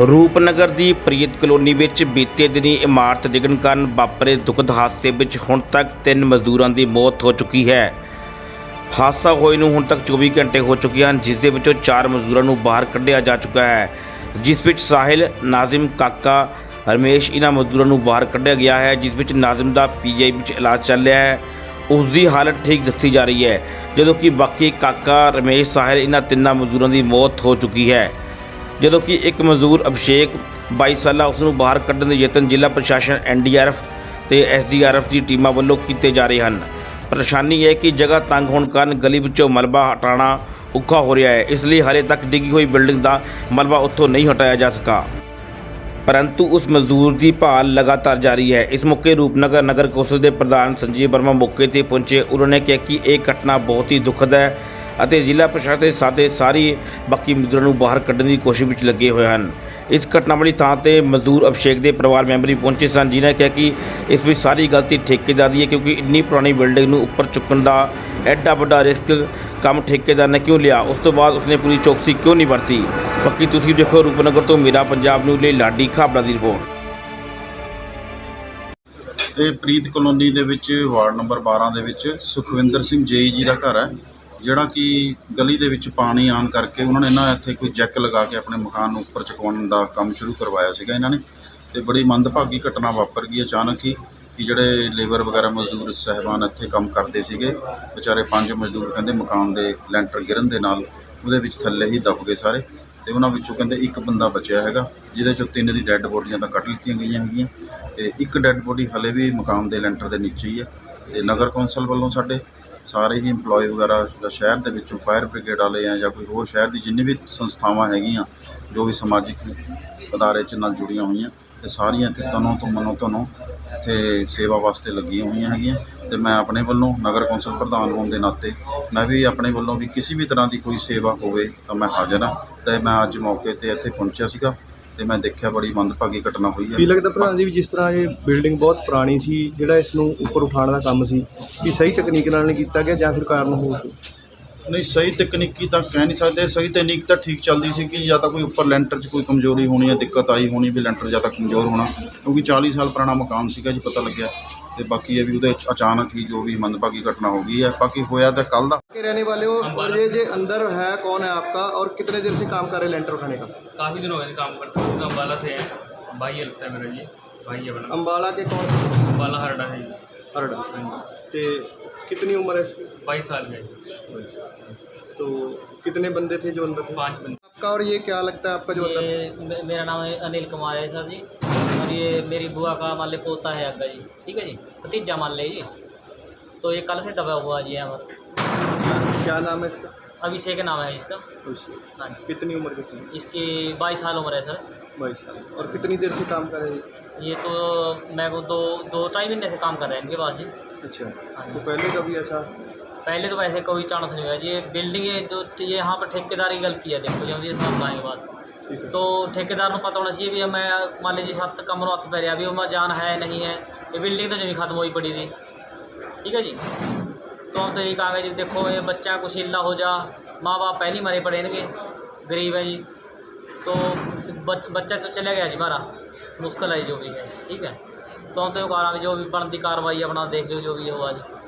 ਰੂਪਨਗਰ ਦੀ ਪ੍ਰੀਤ colony ਵਿੱਚ ਬੀਤੇ ਦਿਨੀ ਇਮਾਰਤ ਡਿੱਗਣ ਕਾਰਨ ਵਾਪਰੇ ਦੁਖਦ ਹਾਦਸੇ ਵਿੱਚ ਹੁਣ ਤੱਕ ਤਿੰਨ ਮਜ਼ਦੂਰਾਂ ਦੀ ਮੌਤ ਹੋ ਚੁੱਕੀ ਹੈ। ਹਾਦਸਾ ਹੋਏ ਨੂੰ ਹੁਣ ਤੱਕ 24 ਘੰਟੇ ਹੋ ਚੁੱਕੇ ਹਨ, ਜਿਸ ਦੇ ਵਿੱਚੋਂ ਚਾਰ ਮਜ਼ਦੂਰਾਂ ਨੂੰ ਬਾਹਰ ਕੱਢਿਆ ਜਾ ਚੁੱਕਾ ਹੈ। ਜਿਸ ਵਿੱਚ ਸਾਹਿਲ, ਨਾਜ਼ਿਮ, ਕਾਕਾ, ਰਮੇਸ਼ ਇਹਨਾਂ ਮਜ਼ਦੂਰਾਂ ਨੂੰ ਬਾਹਰ ਕੱਢਿਆ ਗਿਆ ਹੈ, ਜਿਸ ਵਿੱਚ ਨਾਜ਼ਿਮ ਦਾ ਪੀਜੀਆਈ ਵਿੱਚ ਇਲਾਜ ਚੱਲ ਰਿਹਾ ਹੈ। ਉਸ ਦੀ ਹਾਲਤ ਠੀਕ ਦੱਸੀ ਜਾ ਰਹੀ ਹੈ, ਜਦੋਂ ਕਿ ਬਾਕੀ ਕਾਕਾ, ਰਮੇਸ਼, ਸਾਹਿਲ ਇਹਨਾਂ ਤਿੰਨਾਂ ਮਜ਼ਦੂਰਾਂ ਦੀ ਮੌਤ ਹੋ ਚੁੱਕੀ ਹੈ। ਜਦੋਂ ਕਿ ਇੱਕ ਮਜ਼ਦੂਰ ਅਭਿਸ਼ੇਕ 22 ਸਾਲਾ ਉਸ ਨੂੰ ਬਾਹਰ ਕੱਢਣ ਦੇ ਯਤਨ ਜ਼ਿਲ੍ਹਾ ਪ੍ਰਸ਼ਾਸਨ ਐਨਡੀਆਰਐਫ ਤੇ ਐਸਡੀਆਰਐਫ ਦੀ ਟੀਮਾਂ ਵੱਲੋਂ ਕੀਤੇ ਜਾ ਰਹੇ ਹਨ। ਪਰੇਸ਼ਾਨੀ ਹੈ ਕਿ ਜਗ੍ਹਾ ਤੰਗ ਹੋਣ ਕਾਰਨ ਗਲੀ ਵਿੱਚੋਂ ਮਲਬਾ ਹਟਾਉਣਾ ਔਖਾ ਹੋ ਰਿਹਾ ਹੈ। ਇਸ ਲਈ ਹਾਲੇ ਤੱਕ ਡਿੱਗੀ ਹੋਈ ਬਿਲਡਿੰਗ ਦਾ ਮਲਬਾ ਉੱਥੋਂ ਨਹੀਂ ਹਟਾਇਆ ਜਾ ਸਕਾ ਪਰੰਤੂ ਉਸ ਮਜ਼ਦੂਰ ਦੀ ਭਾਲ ਲਗਾਤਾਰ ਜਾਰੀ ਹੈ। ਇਸ ਮੌਕੇ ਰੂਪਨਗਰ ਨਗਰ ਕੌਂਸਲ ਦੇ ਪ੍ਰਧਾਨ ਸੰਜੀਵ ਵਰਮਾ ਮੌਕੇ ਤੇ ਪਹੁੰਚੇ। ਉਹਨਾਂ ਨੇ ਕਿਹਾ ਕਿ ਇਹ ਘਟਨਾ ਬਹੁਤ ਹੀ ਦੁਖਦ ਹੈ। ਅਤੇ ਜ਼ਿਲ੍ਹਾ ਪ੍ਰਸ਼ਾਸਨ ਸਾਦੇ ਸਾਥੇ ਸਾਰੀ ਬਾਕੀ ਮਜ਼ਦੂਰਾਂ ਨੂੰ ਬਾਹਰ ਕੱਢਣ ਦੀ ਕੋਸ਼ਿਸ਼ ਵਿੱਚ ਲੱਗੇ ਹੋਏ ਹਨ। ਇਸ ਘਟਨਾ ਵਾਲੀ ਥਾਂ ਤੇ ਮਜ਼ਦੂਰ ਅਭਿਸ਼ੇਕ ਦੇ ਪਰਿਵਾਰ ਮੈਂਬਰੀ ਪਹੁੰਚੇ ਸਨ। ਜਿਨ੍ਹਾਂ ਕਿਹਾ ਕਿ ਇਸ ਵਿੱਚ ਸਾਰੀ ਗਲਤੀ ਠੇਕੇਦਾਰ ਦੀ ਹੈ ਕਿਉਂਕਿ ਇੰਨੀ ਪੁਰਾਣੀ ਬਿਲਡਿੰਗ ਨੂੰ ਉੱਪਰ ਚੁੱਕਣ ਦਾ ਐਡਾ ਵੱਡਾ ਰਿਸਕ ਕੰਮ ਠੇਕੇਦਾਰ ਨੇ ਕਿਉਂ ਲਿਆ? ਉਸ ਤੋਂ ਬਾਅਦ ਉਸਨੇ ਪੂਰੀ ਚੌਕਸੀ ਕਿਉਂ ਨਹੀਂ ਵਰਤੀ? ਬਾਕੀ ਤੁਸੀਂ ਦੇਖੋ, ਰੂਪਨਗਰ ਤੋਂ ਮੇਰਾ ਪੰਜਾਬ ਨੂੰ ਲਈ ਲਾਡੀ ਖਾਬੜਾ ਦੀ ਰਿਪੋਰਟ। ਇਹ ਪ੍ਰੀਤ ਕਲੋਨੀ ਦੇ ਵਿੱਚ ਵਾਰਡ ਨੰਬਰ 12 ਦੇ ਵਿੱਚ ਸੁਖਵਿੰਦਰ ਸਿੰਘ ਜੇਈ ਜੀ ਦਾ ਘਰ ਹੈ। ਜਿਹੜਾ ਕਿ ਗਲੀ ਦੇ ਵਿੱਚ ਪਾਣੀ ਆਉਣ ਕਰਕੇ ਉਹਨਾਂ ਨੇ ਨਾ ਇੱਥੇ ਕੋਈ ਜੈਕ ਲਗਾ ਕੇ ਆਪਣੇ ਮਕਾਨ ਨੂੰ ਉੱਪਰ ਚੁਕਵਾਉਣ ਦਾ ਕੰਮ ਸ਼ੁਰੂ ਕਰਵਾਇਆ ਸੀਗਾ ਇਹਨਾਂ ਨੇ। ਤੇ ਬੜੀ ਮੰਦਭਾਗੀ ਘਟਨਾ ਵਾਪਰ ਗਈ ਅਚਾਨਕ ਹੀ ਕਿ ਜਿਹੜੇ ਲੇਬਰ ਵਗੈਰਾ ਮਜ਼ਦੂਰ ਸਹਿਬਾਨ ਇੱਥੇ ਕੰਮ ਕਰਦੇ ਸੀਗੇ, ਵਿਚਾਰੇ ਪੰਜ ਮਜ਼ਦੂਰ ਕਹਿੰਦੇ ਮਕਾਨ ਦੇ ਲੈਂਟਰ ਗਿਰਨ ਦੇ ਨਾਲ ਉਹਦੇ ਵਿੱਚ ਥੱਲੇ ਹੀ ਦਬ ਗਏ ਸਾਰੇ ਤੇ ਉਹਨਾਂ ਵਿੱਚੋਂ ਕਹਿੰਦੇ ਇੱਕ ਬੰਦਾ ਬਚਿਆ ਹੈਗਾ, ਜਿਹਦੇ ਚੋਂ ਤਿੰਨ ਦੀ ਡੈੱਡ ਬੋਡੀਆਂ ਤਾਂ ਕੱਢ ਲਿੱਤੀਆਂ ਗਈਆਂ ਹੈਗੀਆਂ ਤੇ ਇੱਕ ਡੈੱਡ ਬੋਡੀ ਹਲੇ ਵੀ ਮਕਾਨ ਦੇ ਲੈਂਟਰ ਦੇ ਨੀਚੇ ਹੀ ਹੈ ਤੇ ਨਗਰ ਕੌਂਸਲ ਵੱਲੋਂ ਸਾਡੇ ਸਾਰੇ ਹੀ EMPLOYE ਵਗੈਰਾ ਜਾਂ ਸ਼ਹਿਰ ਦੇ ਵਿੱਚੋਂ ਫਾਇਰ ਬ੍ਰਿਗੇਡ ਵਾਲੇ ਆ ਜਾਂ ਕੋਈ ਹੋਰ ਸ਼ਹਿਰ ਦੀ ਜਿੰਨੀ ਵੀ ਸੰਸਥਾਵਾਂ ਹੈਗੀਆਂ, ਜੋ ਵੀ ਸਮਾਜਿਕ ਅਦਾਰੇ 'ਚ ਨਾਲ ਜੁੜੀਆਂ ਹੋਈਆਂ ਤੇ ਸਾਰੀਆਂ ਇੱਥੇ ਤਨੋਂ ਤੋਂ ਮਨੋਂ ਤੋਂ ਇੱਥੇ ਸੇਵਾ ਵਾਸਤੇ ਲੱਗੀਆਂ ਹੋਈਆਂ ਹੈਗੀਆਂ। ਤੇ ਮੈਂ ਆਪਣੇ ਵੱਲੋਂ ਨਗਰ ਕੌਂਸਲ ਪ੍ਰਧਾਨ ਹੋਣ ਦੇ ਨਾਤੇ ਮੈਂ ਵੀ ਆਪਣੇ ਵੱਲੋਂ ਵੀ ਕਿਸੇ ਵੀ ਤਰ੍ਹਾਂ ਦੀ ਕੋਈ ਸੇਵਾ ਹੋਵੇ ਤਾਂ ਮੈਂ ਹਾਜ਼ਰ ਹਾਂ। ਤੇ ਮੈਂ ਅੱਜ ਮੌਕੇ ਤੇ ਇੱਥੇ ਪਹੁੰਚਿਆ ਸੀਗਾ। ਤੇ ਮੈਂ ਦੇਖਿਆ ਬੜੀ ਮੰਦਭਾਗੀ ਘਟਨਾ ਹੋਈ ਹੈ। ਕੀ ਲੱਗਦਾ ਪ੍ਰਧਾਨ ਜੀ ਵੀ ਜਿਸ ਤਰ੍ਹਾਂ ਇਹ ਬਿਲਡਿੰਗ ਬਹੁਤ ਪੁਰਾਣੀ ਸੀ ਜਿਹੜਾ ਇਸ ਨੂੰ ਉੱਪਰ ਉਠਾਉਣ ਦਾ ਕੰਮ ਸੀ ਕਿ ਸਹੀ ਤਕਨੀਕ ਨਾਲ ਨਹੀਂ ਕੀਤਾ ਗਿਆ ਜਾਂ ਫਿਰ ਕਾਰਨ ਹੋਰ ਕੋਈ? ਨਹੀਂ ਸਹੀ ਤਕਨੀਕੀ ਤਾਂ ਕਹਿ ਨਹੀਂ ਸਕਦੇ। ਸਹੀ ਤਕਨੀਕ ਤਾਂ ਠੀਕ ਚੱਲਦੀ ਸੀ ਕਿ ਜਾਂ ਤਾਂ ਕੋਈ ਉੱਪਰ ਲੈਂਟਰ 'ਚ ਕੋਈ ਕਮਜ਼ੋਰੀ ਹੋਣੀ ਹੈ ਦਿੱਕਤ ਆਈ ਹੋਣੀ ਵੀ ਲੈਂਟਰ ਜਾਂ ਤਾਂ ਕਮਜ਼ੋਰ ਹੋਣਾ ਕਿਉਂਕਿ 40 ਸਾਲ ਪੁਰਾਣਾ ਮਕਾਨ ਸੀਗਾ ਜੀ ਪਤਾ ਲੱਗਿਆ। ਤੇ ਬਾਕੀ ਇਹ ਵੀ ਉਹਦੇ 'ਚ ਅਚਾਨਕ ਹੀ ਜੋ ਵੀ ਮੰਦਭਾਗੀ ਘਟਨਾ ਹੋ ਗਈ ਹੈ ਬਾਕੀ ਹੋਇਆ ਤਾਂ ਕੱਲ ਦਾ के रहने वाले हो और ये जो अंदर है कौन है आपका और कितने देर से काम कर रहे हैं लेंटर उठाने का काफ़ी दिन हो गए काम करते हुए अम्बाला से है भाई है लगता है मेरा ये भाई है बना अम्बाला के कौन अम्बाला हरडा है ये, हरडा ते कितनी उम्र है इसकी बाईस साल का है तो कितने बंदे थे जो अंदर थे पाँच बंदे आपका और ये क्या लगता है आपका जो अंदर ये मे- मेरा नाम है अनिल कुमार है सर जी और ये मेरी बुआ का मान ली पोता है अग्गा जी ठीक है जी? भतीजा मान ले जी। तो ये कल से दबा हुआ जी हमारा क्या नाम है इसका? अभिषेक नाम है इसका। हाँ कितनी उम्र की इसकी बाईस साल उम्र है सर। बाईस साल। और कितनी देर से काम कर रहे हैं? ये तो मैं को दो दो ढाई महीने से काम कर रहे हैं इनके पास जी। अच्छा। हाँ तो पहले कभी ऐसा? पहले तो वैसे कोई चांस नहीं हुआ जी। ये बिल्डिंग ये जो ये यहाँ पर ठेकेदार की गलती है देखो जब ये समझ पाएँगे बात। तो ठेकेदार ਨੂੰ ਪਤਾ ਹੋਣਾ ਸੀ ਵੀ ਮੈਂ ਮੰਨ ਲਈ ਜੀ ਸੱਤ ਕਮਰੋਂ ਹੱਥ ਪੈ ਰਿਹਾ ਵੀ ਉਹ ਮੈਂ ਜਾਨ ਹੈ ਨਹੀਂ ਹੈ ਇਹ ਬਿਲਡਿੰਗ ਤਾਂ ਜਮੀ ਖਤਮ ਹੋਈ ਪੜੀ ਸੀ ठीक है जी तो हम तो यही कहेंगे जी देखो ये बच्चा कुछ हिल्ला हो जा माँ बाप पहले ही मरे पड़े इनके गरीब है जी तो बच, बच्चा तो चले गया जी हमारा मुश्किल है जो भी है ठीक है तो हम तो ये कह रहा भी जो भी बनती कार्रवाई अपना देख लो जो भी हो आज ठीक है सर